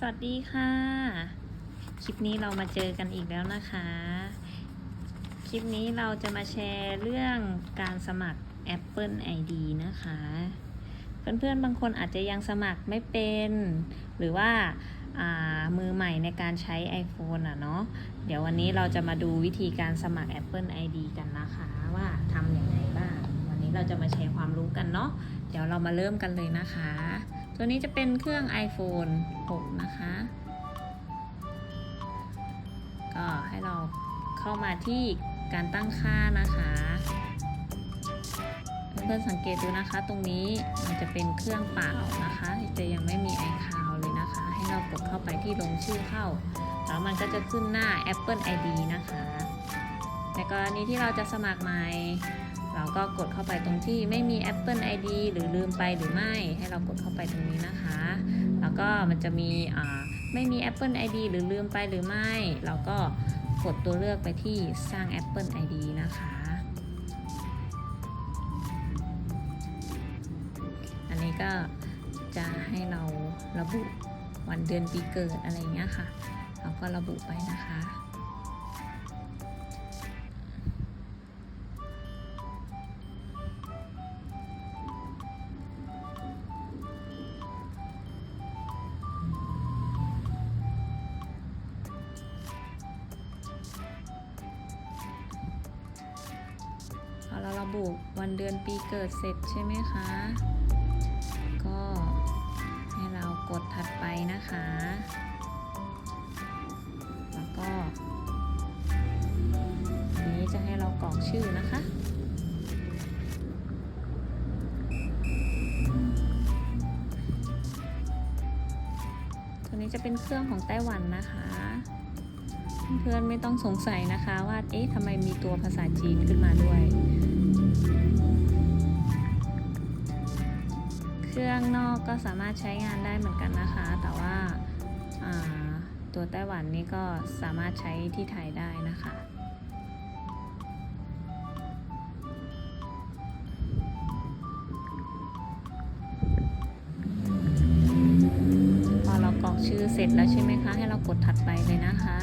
สวัสดีค่ะ คลิปนี้เรามาเจอกันอีกแล้วนะคะ คลิปนี้เราจะมาแชร์เรื่องการสมัคร Apple ID นะคะ เพื่อนๆบางคนอาจจะยังสมัครไม่เป็น หรือว่าามือใหม่ในการใช้ iPhone อะเนาะ เดี๋ยววันนี้เราจะมาดูวิธีการสมัคร Apple ID กันนะคะว่าทำอย่างไรบ้าง วันนี้เราจะมาแชร์ความรู้กันเนาะ เดี๋ยวเรามาเริ่มกันเลยนะคะ ตัวนี้จะเป็นเครื่อง iPhone 6 นะคะ ก็ให้เราเข้ามาที่การตั้งค่านะคะ เพื่อนสังเกตดูนะคะตรงนี้มันจะเป็นเครื่องเปล่านะคะจะยังไม่มี iCloud เลยนะคะ ให้เรากดเข้าไปที่ลงชื่อเข้า แล้วมันก็จะขึ้นหน้า Apple ID นะคะในกรณีที่เราจะสมัครใหม่ เราก็กดเข้าไปตรงที่ไม่มี Apple ID หรือลืมไปหรือไม่ ให้เรากดเข้าไปตรงนี้นะคะ แล้วก็มันจะมีอ่าไม่มี Apple ID หรือลืมไปหรือไม่ เราก็กดตัวเลือกไปที่สร้าง Apple ID นะคะ อันนี้ก็จะให้เราระบุวันเดือนปีเกิดอะไรอย่างเงี้ยค่ะ เราก็ระบุไปนะคะ บุวันเดือนปีเกิดเสร็จใช่ไหมคะ ก็ให้เรากดถัดไปนะคะ แล้วก็นนี้จะให้เรากรอกชื่อนะคะตัวนี้จะเป็นเครื่องของไต้หวันนะคะ เพื่อนๆไม่ต้องสงสัยนะคะว่า เอ๊ะทำไมมีตัวภาษาจีนขึ้นมาด้วย เครื่องนอกก็สามารถใช้งานได้เหมือนกันนะคะ แต่ว่าาตัวไต้หวันนี่ก็สามารถใช้ที่ไทยได้นะคะพอเรากรอกชื่อเสร็จแล้วใช่ไหมคะ ให้เรากดถัดไปเลยนะคะ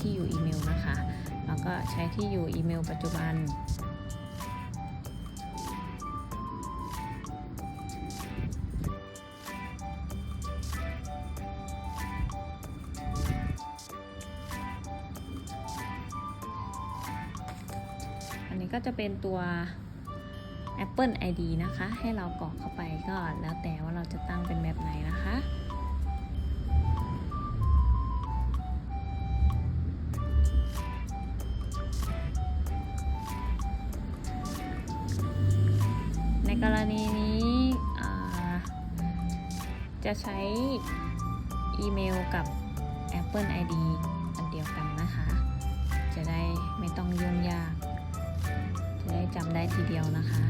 ที่อยู่อีเมลนะคะ แล้วก็ใช้ที่อยู่อีเมลปัจจุบัน อันนี้ก็จะเป็นตัว Apple ID นะคะ ให้เรากรอกเข้าไปก็แล้วแต่ว่าเราจะตั้งเป็นแบบไหนนะคะ กรณีนี้จะใช้อีเมลกับ Apple ID อันเดียวกันนะคะ จะได้ไม่ต้องยุ่งยาก จะได้จำได้ทีเดียวนะคะ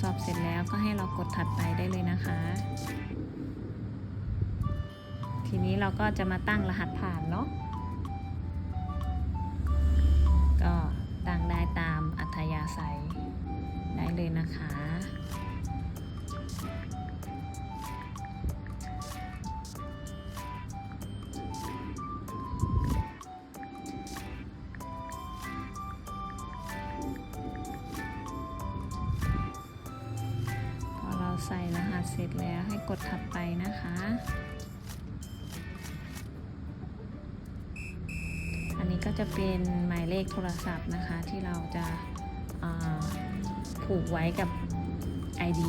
สอบเสร็จแล้วก็ให้เรากดถัดไปได้เลยนะคะ ทีนี้เราก็จะมาตั้งรหัสผ่านเนาะก็ตั้งได้ตามอัธยาศัยได้เลยนะคะ ใส่รหัสเสร็จแล้วให้กดถัดไปนะคะ อันนี้ก็จะเป็นหมายเลขโทรศัพท์นะคะ ที่เราจะาผูกไว้กับ ID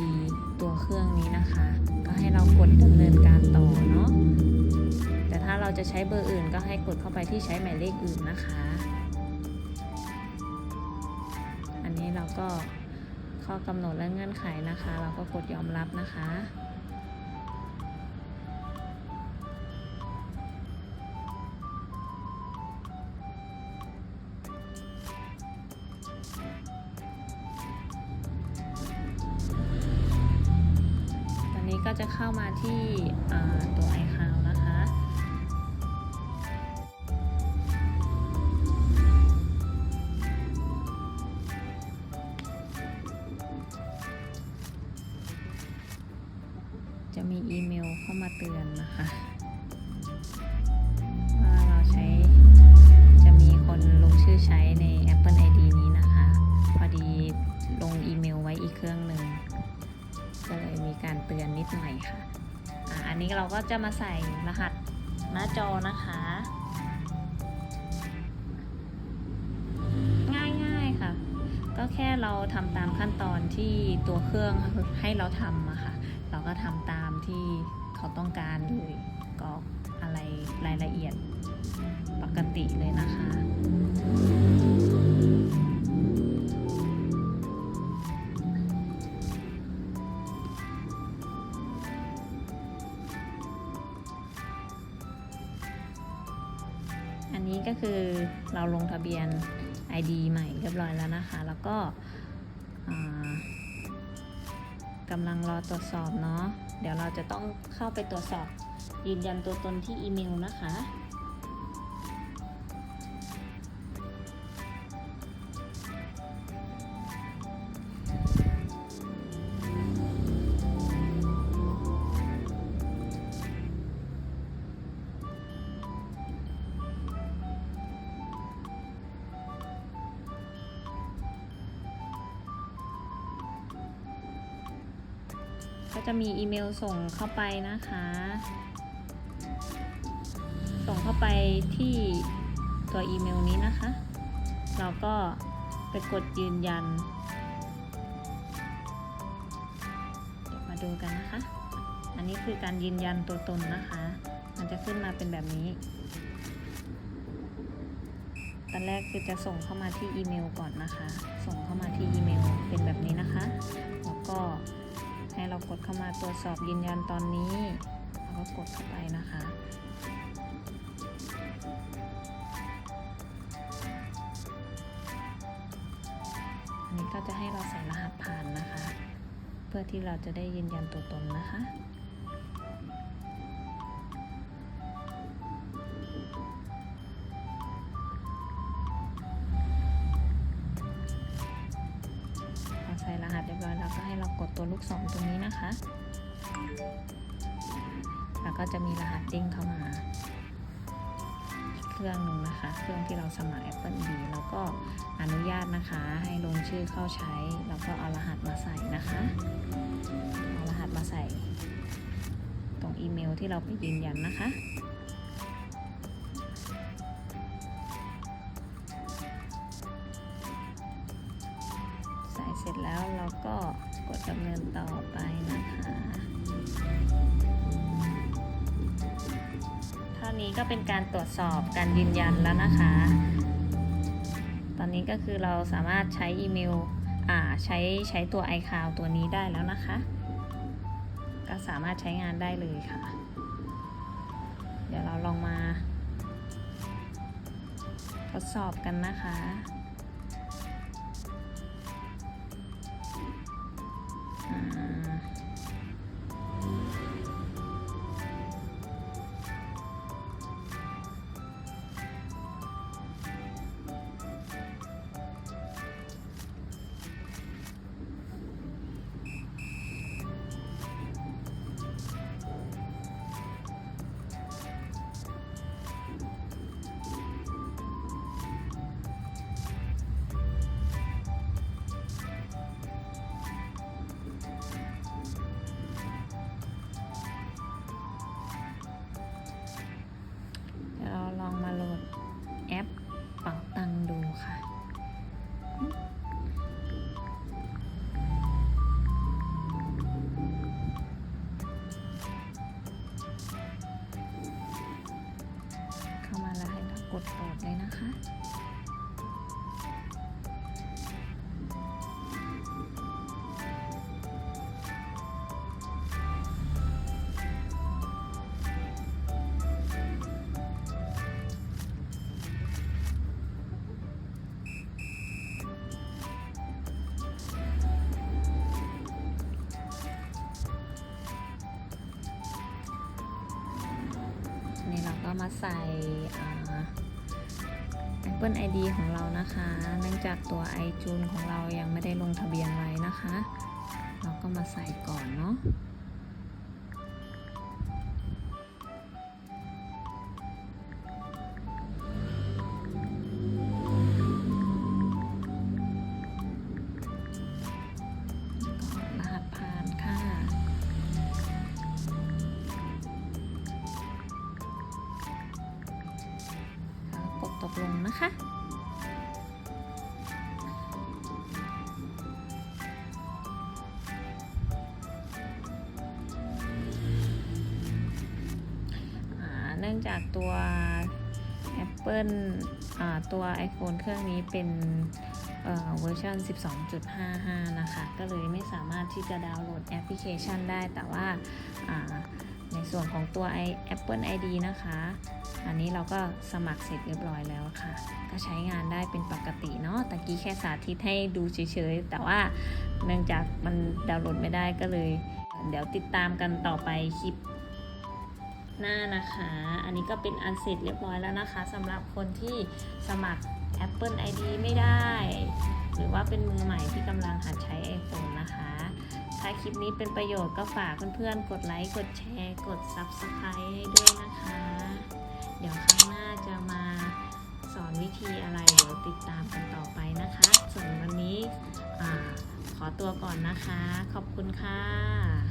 ตัวเครื่องนี้นะคะ ก็ให้เรากดดำเนินการต่อเนาะแต่ถ้าเราจะใช้เบอร์อื่นก็ให้กดเข้าไปที่ใช้หมายเลขอื่นนะคะ อันนี้เราก็ ข้อกำหนดและเงื่อนไขนะคะ เราก็กดยอมรับนะคะตอนนี้ก็จะเข้ามาที่ตัว iCloud นะคะจ ใช้ใน Apple ID นี้นะคะ พอดีลงอีเมลไว้อีกเครื่องหนึ่งก็เลยมีการเตือนนิดหน่อยค่ะอันนี้เราก็จะมาใส่รหัสหน้าจอนะคะ ง่ายๆค่ะ ก็แค่เราทำตามขั้นตอนที่ตัวเครื่องให้เราทำอะค่ะ เราก็ทำตามที่เขาต้องการเลยกรอกอะไรรายละเอียด ปกติเลยนะคะอันนี้ก็คือเราลงทะเบียน ID ใหม่เรียบร้อยแล้วนะคะ แล้วก็กำลังรอตรวจสอบเนาะ เดี๋ยวเราจะต้องเข้าไปตรวจสอบยืนยันตัวตนที่อีเมลนะคะ จะมีอีเมลส่งเข้าไปนะคะ ส่งเข้าไปที่ตัวอีเมลนี้นะคะ เราก็ไปกดยืนยัน เดี๋ยวมาดูกันนะคะ อันนี้คือการยืนยันตัวตนนะคะ มันจะขึ้นมาเป็นแบบนี้ ตอนแรกคือจะส่งเข้ามาที่อีเมลก่อนนะคะ ส่งเข้ามาที่อีเมลเป็นแบบนี้นะคะ เรากดเข้ามาตรวจสอบยืนยันตอนนี้ เราก็กดเข้าไปนะคะ อันนี้ก็จะให้เราใส่รหัสผ่านนะคะ เพื่อที่เราจะได้ยืนยันตัวตนนะคะ ลูกศรตรงนี้นะคะ แล้วก็จะมีรหัสเด้งเข้ามา เครื่องหนึ่งนะคะ เครื่องที่เราสมัคร Apple ID แล้วก็อนุญาตนะคะ ให้ลงชื่อเข้าใช้ แล้วก็เอารหัสมาใส่นะคะ เอารหัสมาใส่ ตรงอีเมลที่เราไปยืนยันนะคะ เป็นการตรวจสอบการยืนยันแล้วนะคะ ตอนนี้ก็คือเราสามารถใช้อีเมลอ่าใช้ใช้ตัว iCloud ตัวนี้ได้แล้วนะคะ ก็สามารถใช้งานได้เลยค่ะ เดี๋ยวเราลองมาทดสอบกันนะคะอ่า ดสอบเลยนะคะนเราก็มาใส่ Apple ID ของเรานะคะ เนื่องจากตัว iTunes ของเรายังไม่ได้ลงทะเบียนไว้นะคะ เราก็มาใส่ก่อนเนาะ นื่องจากตัว Apple อ่าตัว iPhone เครื่องนี้เป็นเวอร์ชัน12.55 นะคะ ก็เลยไม่สามารถที่จะดาวน์โหลดแอปพลิเคชันได้ แต่ว่าาในส่วนของตัว Apple ID นะคะ อันนี้เราก็สมัครเสร็จเรียบร้อยแล้วค่ะ ก็ใช้งานได้เป็นปกติเนาะตะกี้แค่สาธิตให้ดูเฉยๆ แต่ว่าเนื่องจากมันดาวน์โหลดไม่ได้ก็เลย เดี๋ยวติดตามกันต่อไปคลิป หน้านะคะ อันนี้ก็เป็นอันเสร็จเรียบร้อยแล้วนะคะสำหรับคนที่สมัคร Apple ID ไม่ได้ หรือว่าเป็นมือใหม่ที่กำลังหัดใช้ iPhone นะคะ ถ้าคลิปนี้เป็นประโยชน์ก็ฝากเพื่อนๆ กดไลค์ กดแชร์ กด Subscribe ด้วยนะคะ เดี๋ยวครั้งหน้าจะมาสอนวิธีอะไร เดี๋ยวติดตามกันต่อไปนะคะ ส่วนวันนี้ขอตัวก่อนนะคะ ขอบคุณค่ะ